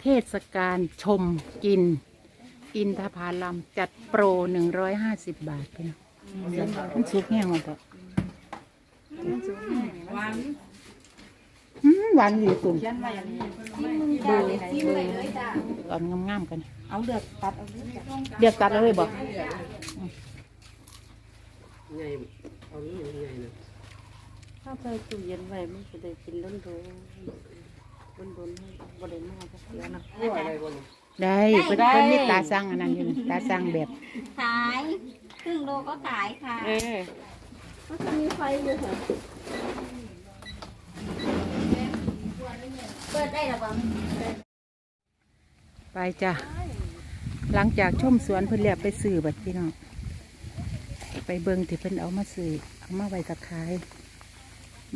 เทศกาลชมกิน อินทผลัมจัดโปรหนึ่งร้อยห้าสิบบาทพี่น้องมันสุกแห้งหมดอะหวานอืมหวานอยู่ตุ่มเขียนไว้อย่างนี้จ้าเลยจิ้มเลยเลยจ้าก่อนงามๆกัน เอาเลือดตัดเอาเลือดจ้ะเรียกตัดเลยบอกไงเอานี่ยังไงนะถ้าใส่ตู้เย็นไว้มันจะได้กินล้นโดนล้นโดนบ่ได้มากจักเดียวนะรั่วอะไรวะเนี่ยได้เพิ่นเพิ่นมีตาสั่งอันนั้นอยู่นี่ตาสั่งแบบขายครึ่งโลก็ขายค่ะเออก็จะมีไฟอยู่เหรอเปิดได้หรือเปล่าไปจ้ะหลังจากชมสวนเพิ่นเรียบไปซื้อบัดพี่น้องไปเบิ่งที่เพิ่นเอามาซื้อเอามาไว้ตะขาย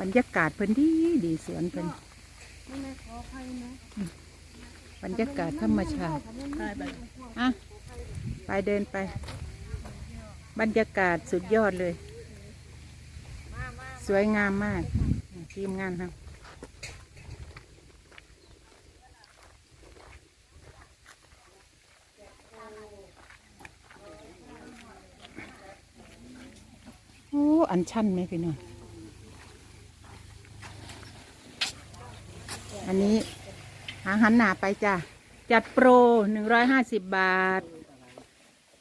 บรรยากาศเพิ่นดีดีสวนเพิ่นอืม บรรยากาศธรรมชาติอะไปเดินไป บรรยากาศสุดยอดเลย สวยงามมาก ทีมงานครับโอ้ อันชันไหมพี่น้อง นนี้หาหันหนาไปจ้ะ จัดโปรหนึ่งร้อยห้าสิบบาท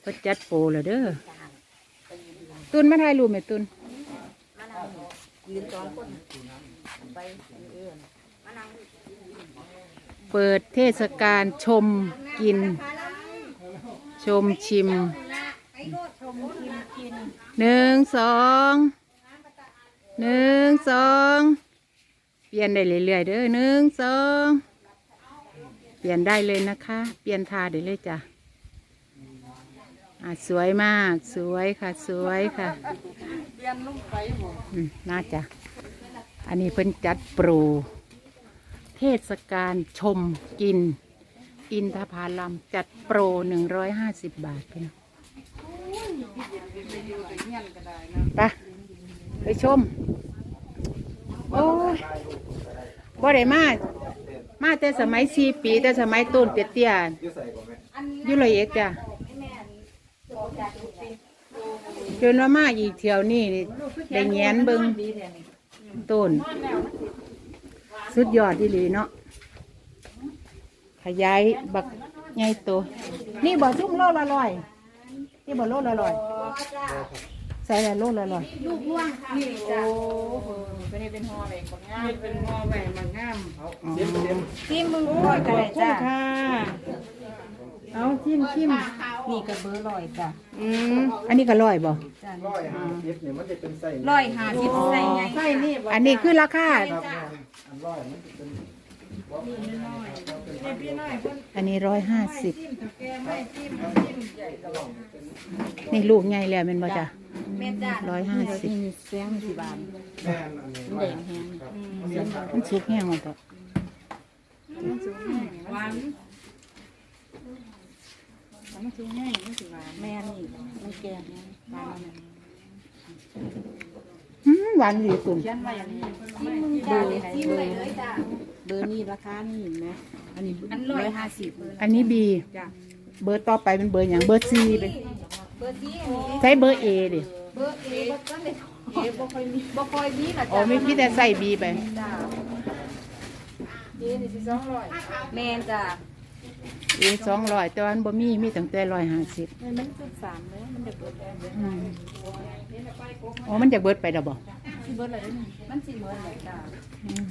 ก็จัดโปรเลยเด้อตุนมาถ่ายรูปไหมตุนยืนสองคนไปเออเปิดเทศกาลชมกิน ชมชิมหนึ่งสองหนึ่งสอง ปลี่ยนได้เรื่อยๆเด้อหนึ่งสองเปลี่ยนได้เลยนะคะ เปลี่ยนทาได้เลยจ้ะอะสวยมาก สวยค่ะ สวยค่ะเปลี่ยนลงไปบ่อืมน่าจะอันนี้เพิ่นจัดโปรเทศกาลชมกิน อินทผลัมจัดโปรหนึ่งร้อยห้าสิบบาทพี่น้องไปไปชม โอ้ย บ่ได้มามาแต่สมัยสี่ปี แต่สมัยต้นเตี้ยๆอยุเลยเอ็ดจ้ะจนว่ามาอีกเที่ยวนี่นี่ได้แงนเบิงต้น สุดยอดดีหลีเนาะขยายบักใหญ่โตนี่บ่ซุ่มโลละร้อยนี่บ่โลละร้อยใส่ละโลละร้อยนี่จ้ะโอ้เป็นเป็นห่อเลยคนงามเป็นห่อแหวนมันงาม เต็มเต็มจิ้มมึงร้อยกันเลยจ้ะค่ะ เอาจิ้มจิ้มนี่ก็เบอร์ร้อยจ้ะอืมอันนี้ก็ร้อยบ่จ้ะร้อยห้าสิบเนี่ยมันจะเป็นไส้ร้อยห้าสิบใส่ไงใส่นี่บ่อันนี้คือราคาครับอันร้อยมันจะเป็นอันนี้ร้อยห้าสิบนี่ลูกใหญ่แล้วแมันบ่จ้ะแม่จ้าร้อยห้าสิบนี่เสียงสิบาทแม่นอันนี้ร้อยห้าสิบครับเอาเสียงครับมันสุกแห้งหมด อะหวานมันสูงง่ายมันสิหวานแม่นี่มันแก่เนี่ยหวานมันอืมหวานอยู่ตุ่ม เขียนไว้อย่างนี้จ้าเลยจิ้มเลยเลยจ้าเบอร์นี่ราคานี่เห็นไหมอันนี้ร้อยห้าสิบอันนี้บี จ้ะเบอร์ต่อไปเป็นเบอร์อย่างเบอร์ซีเป็นเบอร์ที่อันนี้ใช้เบอร์เอดิเบอร์เอบ่ก็เลยเอบ่ค่อยมีบ่ค่อยมีล่ะอ๋อจ้าไม่พี่แต่ใส่บีไปจ้า เอนี่สิสองร้อยแม่นจ้าเอสองร้อยแต่วาอันบ่มีมีตั้งแต่ร้อยห้าสิบมันมันจุดสามเลยมันจะเบิดแล้วอืมอ๋อมันจะเบิดไปแล้วบ่สิเบิดอะไรนี่มันสิเบิดเลยจ้ะอืม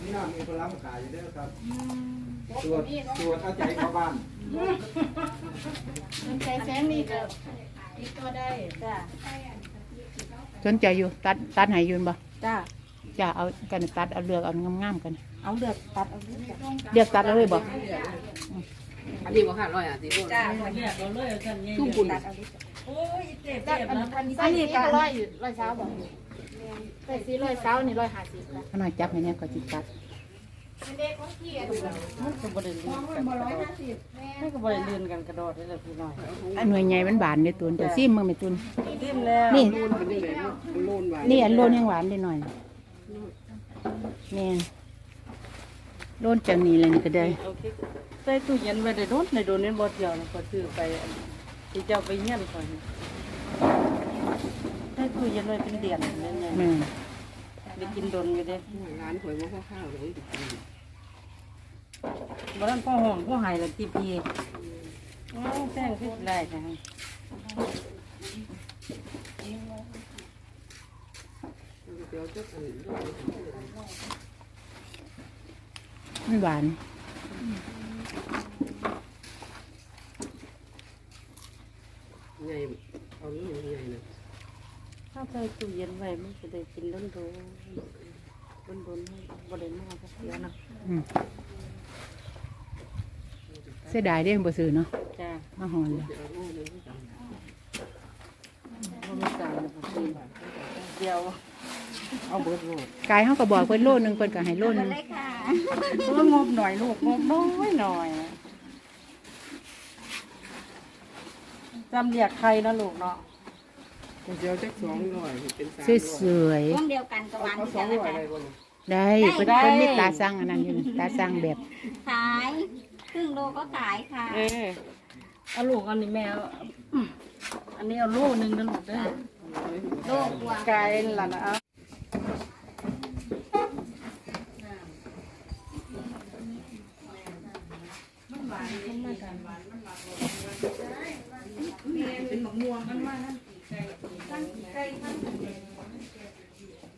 นี่น่ามีพลังขายอยู่เด้อครับตรวจตรวจเอาใจเข้าบ้านมันใจแสงนี่ก็อีกก็ได้จ้ะสนใจอยู่ตัดตัดให้อยืนบ่จ้ะ จะเอากันตัดเอาเลือกเอางามๆกัน เอาเลือดตัดเอาเลือดจ้ะเลือกตัดเอาเลยบ่อันนี้บ่ค่ะร้อยห้าสิบจ้าตุ้มบุญตัดเอาเลือดจ้ะอันนี้ก็ร้อยร้อยเช้าบ่ใส่สีร้อยเช้านี่ร้อยห้าสิบค่ะขน่อยจับให้เนี่ยก็จิตัดมันก็บ่ได้ลื่นกันกระโดดมันก็บ่ได้ลื่นกันกระโดดได้เลยพี่น้อยอันหน่วยใหญ่มันบานเด้อตุนเดี๋ยวซิมมึงไม่ตุนจิ้มแล้วนี่มันนี่เลยมันโลนไว้นี่อันโลนยังหวานได้หน่อย นี่โดนจากนี้เลยนี่ก็ได้โอเคใส่ตู้เย็นไว้ได้โดนในโดนนี่บ่เดียวนะพอซื้อไปอันที่เจ้าไปเฮียนก่อนใส่ตู้เย็นไว้เป็นเดือนแม่นแม่นๆได้กินโดนอยู่เด้ร้านหวยว่าข้าวเลยบ่ทันพ่อห้องพ่อหายแล้วที่พี่อ้าวแป้งคือได้ค่ะ เดี๋ยวจะอันมันหวาน ไงเอาเรื่องไงนะถ้าใส่ตู้เย็นไว้มันจะได้กินโดนโดนโดนโดนบ่ได้มาสักเดียวนะอืมเสียดายเด้บ่ซื้อเนาะจ้ามาหอนเลยจะเอาเรื่องนึงบ่มีการเลยพอซื้อ เดียว เอาเบิดโลดกายเฮาก็บอกเพิ่นโลนึงเพิ่นก็ให้โลนึงเพราะว่างบหน่อยลูกงบน้อยหน่อยนะจำเรียกใครนะลูกเนาะเดี๋ยวจะสองร้อยเป็นสามสวยช่วงเดียวกันกับวันเอาสอที่งกันร้อยนะอะไรคะบ้างๆได้เพิ่นเพิ่นมีตาสั่งอันนั้นอยู่นี่ตาสั่งแบบขายครึ่งโลก็ขายค่ะ เออเอาลูกอันนี้แม่เอาอันนี้เอาลูกหนึ่งนะลูกเด้อโลกกว่า ไก่ล่ะนะเอา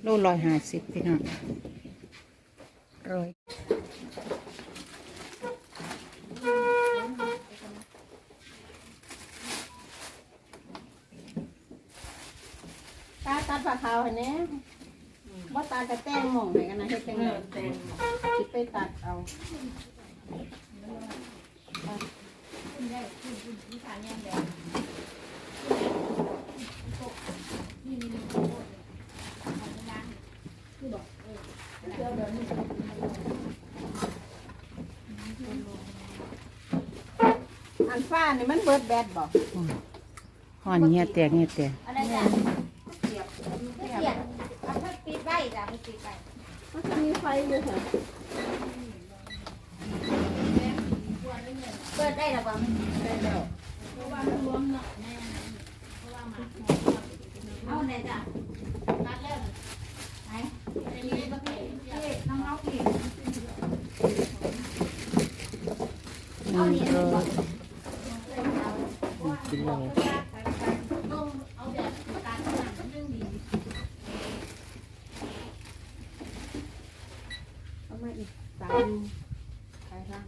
โลร้อยห้าสิบพี่น้องร้อย ตาตัด ปลาขาวเห็นไหมว่าตากระแตงหม่องไหนกันนะเฮ็ดจังไงสิไปตัดเอาอันฟ้านี่มันเบิดแบดบ่ห่อนเงี้ยแตกเงี้ยแตกอะไรจ้ะเสียบเสียบเอาถ้าปิ จะมันปิดไว้มันจะมีไฟอยู่เหรอเปิดได้หรือเปล่าได้แล้วเพราะว่ามันรวมเนาะแน่เพราะว่ามันเอาไหนจ้ะตัดแล้วไหนอันนี้ก็พี่พี่น้องเอาพี่หนึ่งร้อยมาอีกสามไปล่าง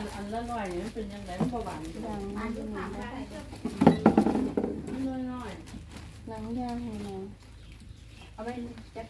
อันอันละหน่อยนี่มันเป็นยังไงมันบ่หวานก็ได้อันที่สามได้มันน้อยน้อยหนังยางให้น้องเอาไปจัด